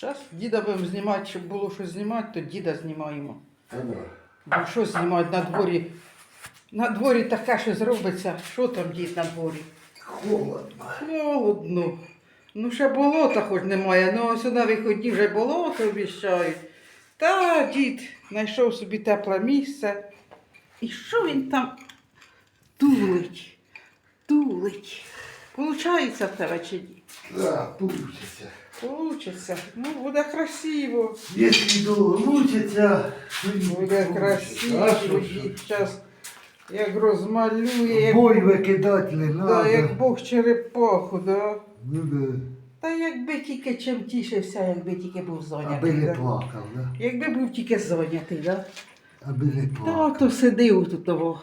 Зараз діда будемо знімати, щоб було що знімати, то діда знімаємо. Бо що знімати на дворі? На дворі таке що зробиться. Що там дід на дворі? Холодно. Холодно. Ну, ще болота хоч немає, ну ось на виході вже болото обіщають. Та дід знайшов собі тепле місце. І що він там тулить? Тулить. Получається в тебе чи ні? Да, получиться. Получиться. Ну, буде красиво. Якщо долучиться, то й Буде красиво. А що ж? Час як розмалює, як, Бой викидати не да, як. Бог черепаху, да. Ну да. Та якби тільки чим тішився, якби тільки був Аби зайнятий. не Да? плакав, да? Якби був тільки зайнятий, да? Аби не Та плакав. то сидив тут того.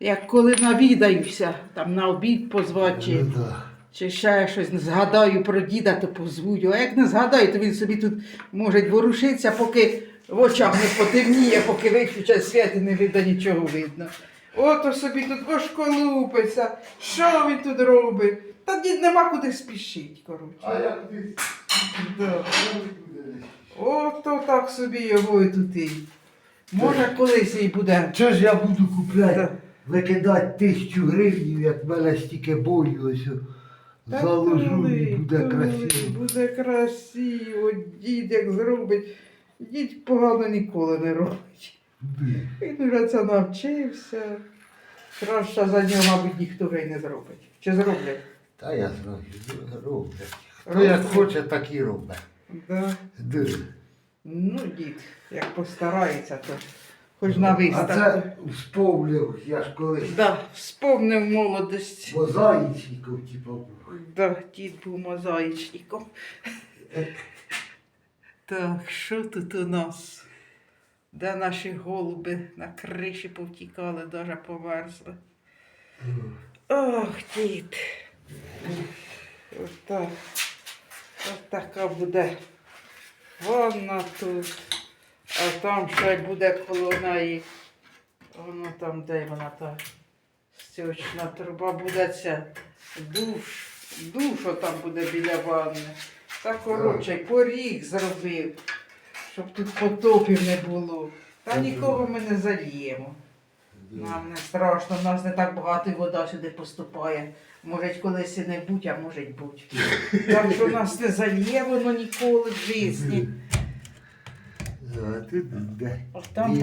Як коли навідаюся, там на обід позвати, чи, Ну чи ще щось згадаю про діда, то позву його. А як не згадаю, то він собі тут може ворушитися, поки в очах не потемніє, поки виключать світ і не видно нічого видно. Ото собі тут вошколупиться, що він тут робить? Та дід нема куди спішить, коротше. А? Да. Ну. Ото так собі його і тут і. Може колись і буде. Що ж я буду купляти? Да. Викидати тисячу гривень, як в мене стільки бою ось заложу і буде красиво. Буде красиво, дід як зробить. Дід погано ніколи не робить. Він вже це навчився. Краще за нього, мабуть, ніхто вже й не зробить. Чи зроблять? Та я знаю, роблять. Хто як хоче, так і робить. Да. Да. Ну, дід, як постарається, то хоч на А виставку. це вспомнив, я ж колись Да, вспомнив молодость. мозаїчником, типу, був. Да, дід був мозаїчником. Так, що тут у нас? Де наші голуби на криші повтікали, даже померзли. Ох, дід. Отак. Ось така буде ванна тут. А там ще буде коло неї. Воно там, де вона та стічна труба буде ця душ. Душ там буде біля ванни. Та коротше, поріг зробив, щоб тут потопів не було. Та нікого ми не зальємо. Нам не страшно, в нас не так багато і вода сюди поступає. Може колись і не будь, а може будь. Так що нас не зальє воно ніколи в житті. Буде От там.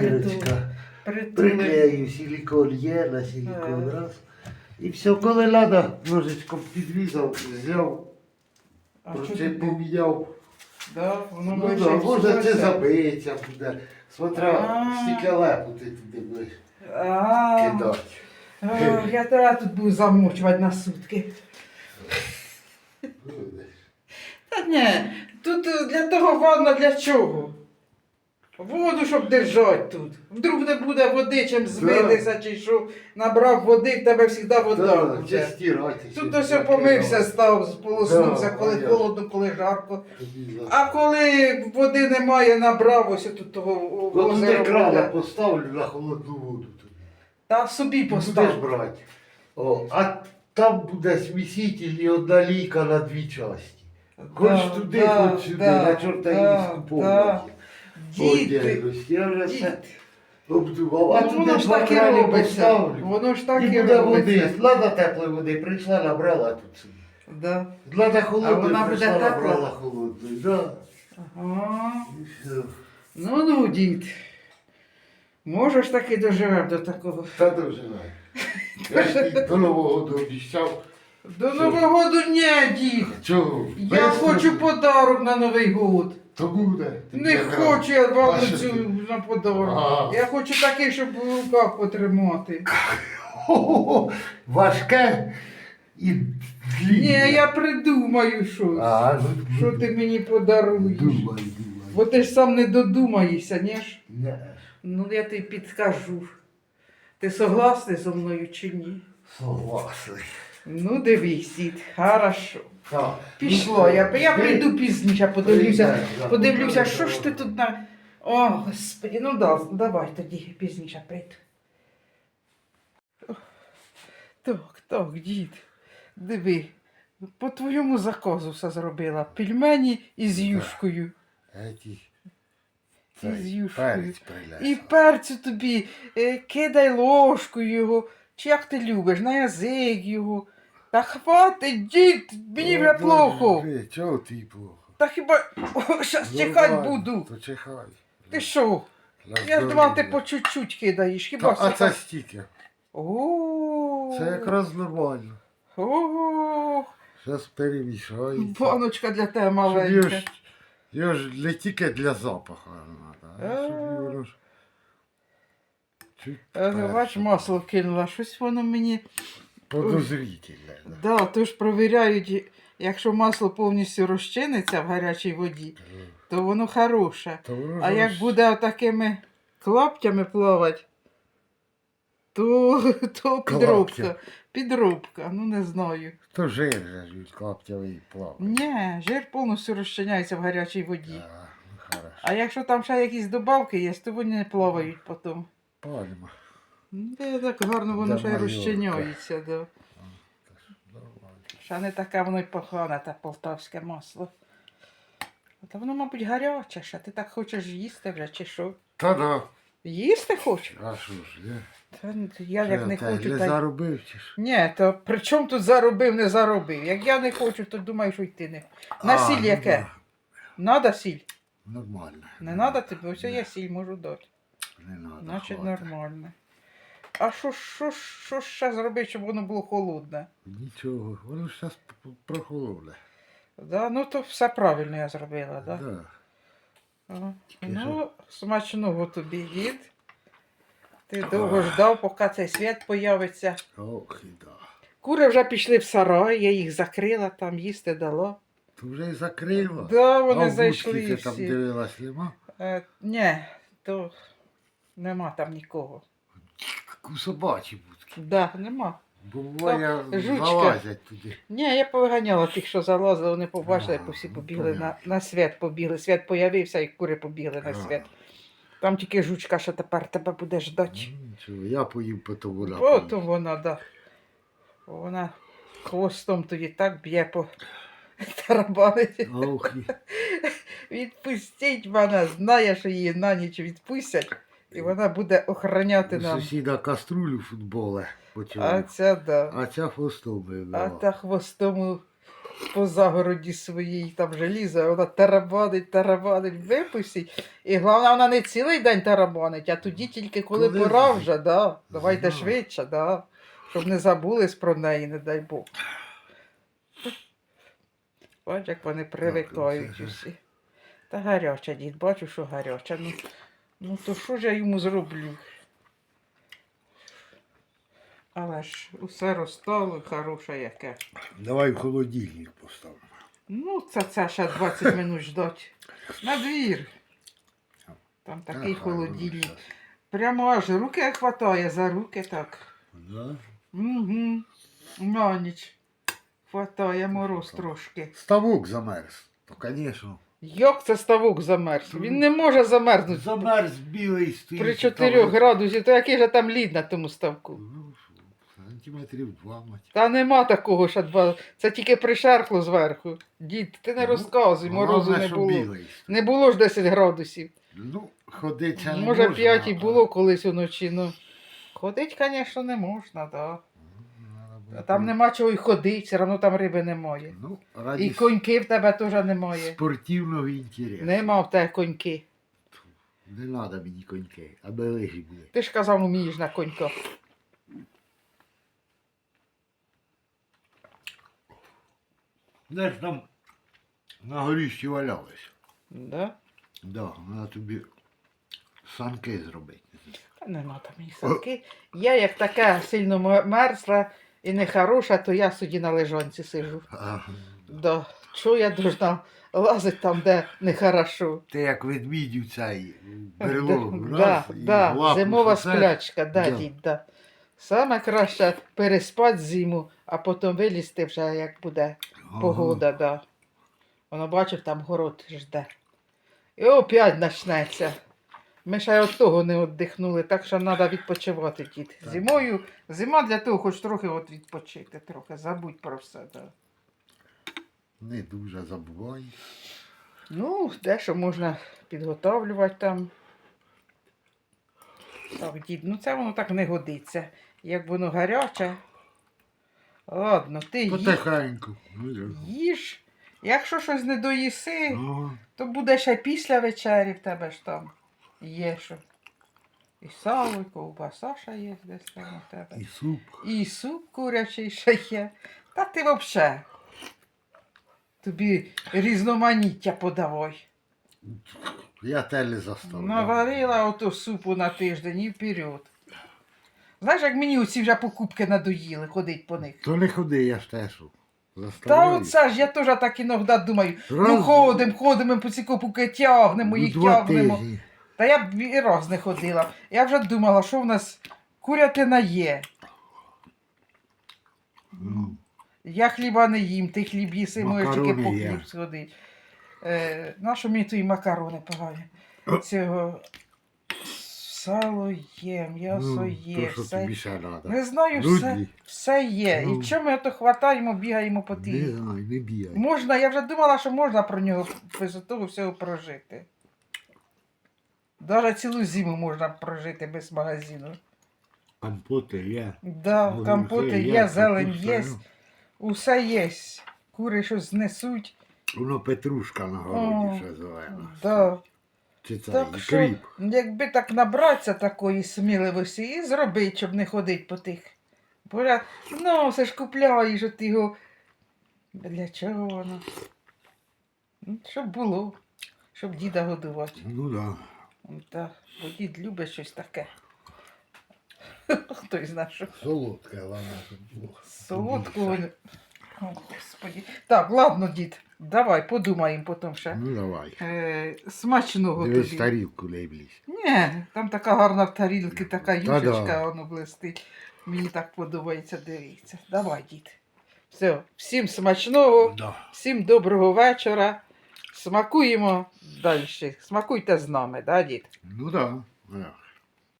Приклею силікон є на силікон раз. І все, коли треба, ножичком підрізав, взяв, А поміняв. Да, воно Ну, да, може це забиться буде. Смотря, стільки лепу ти туди будеш кидати. Я тебе тут буду замочувати на сутки. Та ні, тут для того ванна для чого? Воду, щоб держати тут. Вдруг не буде води, чим змитися, чи що набрав води, в тебе завжди вода Да, буде. стирати. Тут ось помився, став, сполоснувся, Да, коли понятно. холодно, коли жарко. А коли води немає, набрав ось тут того Ну, туди озера крана буде. поставлю на холодну воду. тобі. Та собі Будеш постав. брати. О, а там буде сміситель і одна лійка на дві часті. Хоч Да, туди, да, хоч сюди, да, на чорта да, да. повністю. Діти, діти. обдував. Воно ж так і робиться. Воно ж так І буде води. робиться. Надо теплої води, прийшла, набрала тут собі. Да. Надо холодної, вона буде прийшла, тепла? набрала холодної. Да. Ага. І все. Ну ну, дід. Можеш таки доживемо до такого. Та дуже. Я ж до Нового року обіцяв. До Нового году ні, дід. Чого? Я Виставлю. хочу подарок на Новий год. То буде. Не хочу я вам цю на подарок. А. Я хочу такий, щоб в руках потримати. Хо-хо-хо. Важке і длінне. Ні, я придумаю щось. А, ну, Що ти мені подаруєш? Думай, думай. Бо ти ж сам не додумаєшся, ні ж? Не, Ну я тобі підскажу. Ти согласний зі мною чи ні? согласний. Ну, дивись, дід, хорошо. Так. Пішло, я, я прийду пізніше, подивлюся, Прийдеш, да. подивлюся, що ж ти тут на. О, господи, ну да, давай тоді пізніше прийду. Так, так, дід, диви, По твоєму заказу все зробила. Пельмені із юшкою. Еті. Із юшкою. Перець. І перцю тобі, е, кидай ложкою його, чи як ти любиш, на язик його. Та хватить, дід, мені вже плохо. Чого ти плохо? Та хіба О, щас чекати буду. То чихай. Ти що? Я ж думав, ти по чуть-чуть кидаєш. Та, а це стільки. О, Це якраз нормально. О, Зараз перемішається. баночка для тебе маленька. його ж не тільки для запаху а щоб його ж чуть Ага, Бач, масло кинула, щось воно мені. Подозрительне. да. Да, то ж провіряють, якщо масло повністю розчиниться в гарячій воді, то воно хороше. То воно А як буде такими клаптями плавати, то, то підробка. Підробка, ну не знаю. То жир же ж від клаптявий плаває. Ні, жир повністю розчиняється в гарячій воді. А, ну хорошо. А якщо там ще якісь добавки є, то вони не плавають потім. Пальма. Де так гарно воно ще й розчиняється. Да. Ще не таке воно й погане, те полтавське масло. Та воно, мабуть, гаряче ще. Ти так хочеш їсти вже, чи що? Та да. Їсти хочеш? А що ж, є? Та я як не Та, хочу, Не та заробив чи ж? Ні, то при чому тут заробив, не заробив? Як я не хочу, то думаю, що йти не. На А, сіль ну яке? Надо сіль? Нормально. Не надо тобі? Ось я сіль можу дати. Не надо. Значить хватить. нормально. А що, що, що ще зробити, щоб воно було холодне? Нічого, воно ж зараз прохолоне. Да? Ну то все правильно я зробила, так? Да? Да. Ага. Ну, смачного тобі дід. Ти довго ждав, поки цей світ появиться. Ох, і да. Кури вже пішли в сарай, я їх закрила, там їсти дала. Ти вже й закрила? Да, а вони в зайшли ти там дивилась нема? Е, ні, то нема там нікого. У собачі будки. Да, нема. Бо буває жучка. залазять туди. Ні, я повиганяла тих, що залазили, вони побачили, А, всі ну, побігли на, понятно. на світ побігли. Світ появився і кури побігли на А. світ. Там тільки жучка, що тепер тебе буде ждати. Ну, Нічого, я поїв, вона Ото поїсть. вона, да. Вона хвостом тоді так б'є по тарабанить. Ох, і- Відпустіть мене, знає, що її на ніч відпустять, і вона буде охороняти нам. сусіда каструлю футболе А ця да. А ця хвостом А та хвостом по загороді своїй там желізо, вона тарабанить, тарабанить, випустіть. І головне, вона не цілий день тарабанить, а тоді тільки коли Коли пора вже, да. Давайте Знаю. швидше, да. Щоб не забулись про неї, не дай Бог. Бач, як вони привикають це усі. Та гаряча, дід, бачу, що гаряча. Ну, ну то що ж я йому зроблю? Але ж усе розстало, хороше яке. Давай в холодильник поставимо. Ну, це, це ще 20 минут ждать. На двір. Там такий Ага, холодильник. ну, Прямо аж руки хватає за руки так. Да? Угу. На ніч. Хватає мороз трошки. Ставок замерз. То, звісно. Як це ставок замерз? Він не може замерзнути. Замерз білий стоїть. При і 4 там- градусі, то який же там лід на тому ставку? Ну, сантиметрів два, мать. Та нема такого, що два. Це тільки пришеркло зверху. Дід, ти не Ну, розказуй, морозу Головне, не що було. білий. Не було ж 10 градусів. Ну, ходить ще не Може, можна, 5 і було колись уночі, ну. Ходить, звісно, не можна, да. А там нема чого й ходити, все одно там риби немає. Ну, І коньки в тебе теж немає. спортивного інтересу. Нема в тебе коньки. Не треба мені коньки, аби лижі були. Ти ж казав, вмієш на конька. Де ж там на горіщі валялись? Да? Да, треба тобі санки зробити. Та нема там мені санки. Я як така сильно м- мерзла і нехороша, то я собі на лежанці сижу. А, Да. Чого я должна лазити там, де нехорошо? Ти як ведмідів цей берлогу. Да, да, лапу зимова сосе. сплячка, да, Да. дід, да. Саме краще переспати зиму, а потім вилізти вже як буде Ага. погода, да. Воно бачив, там город жде. І опять почнеться. Ми ще от того не віддихнули, так що треба відпочивати, дід. Так. Зимою, зима для того, хоч трохи от відпочити, трохи, забудь про все. Да. Не дуже забувай. Ну, дещо можна підготовлювати там. Так, дід, ну це воно так не годиться. Як воно гаряче. Ладно, ти їж, Потихеньку. Ну, їж. Якщо щось не доїси, Ага. то буде ще після вечері в тебе ж там є що. І сало, і ковбаса ще є десь там у тебе. І суп. І суп курячий ще є. Та ти взагалі. Тобі різноманіття подавай. Я теле заставляв. Наварила ото супу на тиждень і вперед. Знаєш, як мені оці вже покупки надоїли ходить по них. То не ходи, я ж теж. Та Заставляю. оце ж я теж так іноді думаю. Ну Раз- ходимо, ходимо, по ці копуки тягнемо, Ну, їх два тягнемо. тижні. Та я б і раз не ходила. Я вже думала, що в нас курятина є. Ну, Я хліба не їм, ти хліб їси, можеш тільки по хліб сходити. Е, нащо мені твої макарони погані? Цього сало є, м'ясо ну, є, що все. Не знаю, все, все є. Ну. І чому ми то хватаємо, бігаємо по Не тій. не бігай. Можна, я вже думала, що можна про нього без того всього прожити. Навіть цілу зиму можна прожити без магазину. Компоти є. Да, Ну, компоти все є, зелень капуста, є, ну. усе є. Кури щось знесуть. Воно петрушка на городі ще зелена. Да. Чи це Так і що, кріп. якби так набратися такої сміливості і зробити, щоб не ходити по тих. Бо я, ну, все ж купляєш, от його. Для чого воно? Ну, Щоб було, щоб діда годувати. Ну да. Так, бо дід любить щось таке. Хтось знає, що Солодке вона було. О, Господі. Так, ладно, дід, давай подумаємо потім ще. Ну давай. Е, смачного Дивись тобі. тарілку лейблісь. Ні, там така гарна в тарілці, така Та-да. юшечка, воно блистить. Мені так подобається, дивіться. Давай, дід. Все, всім смачного, Да. всім доброго вечора. Смакуємо далі. Смакуйте з нами, да, дід? Ну да. да.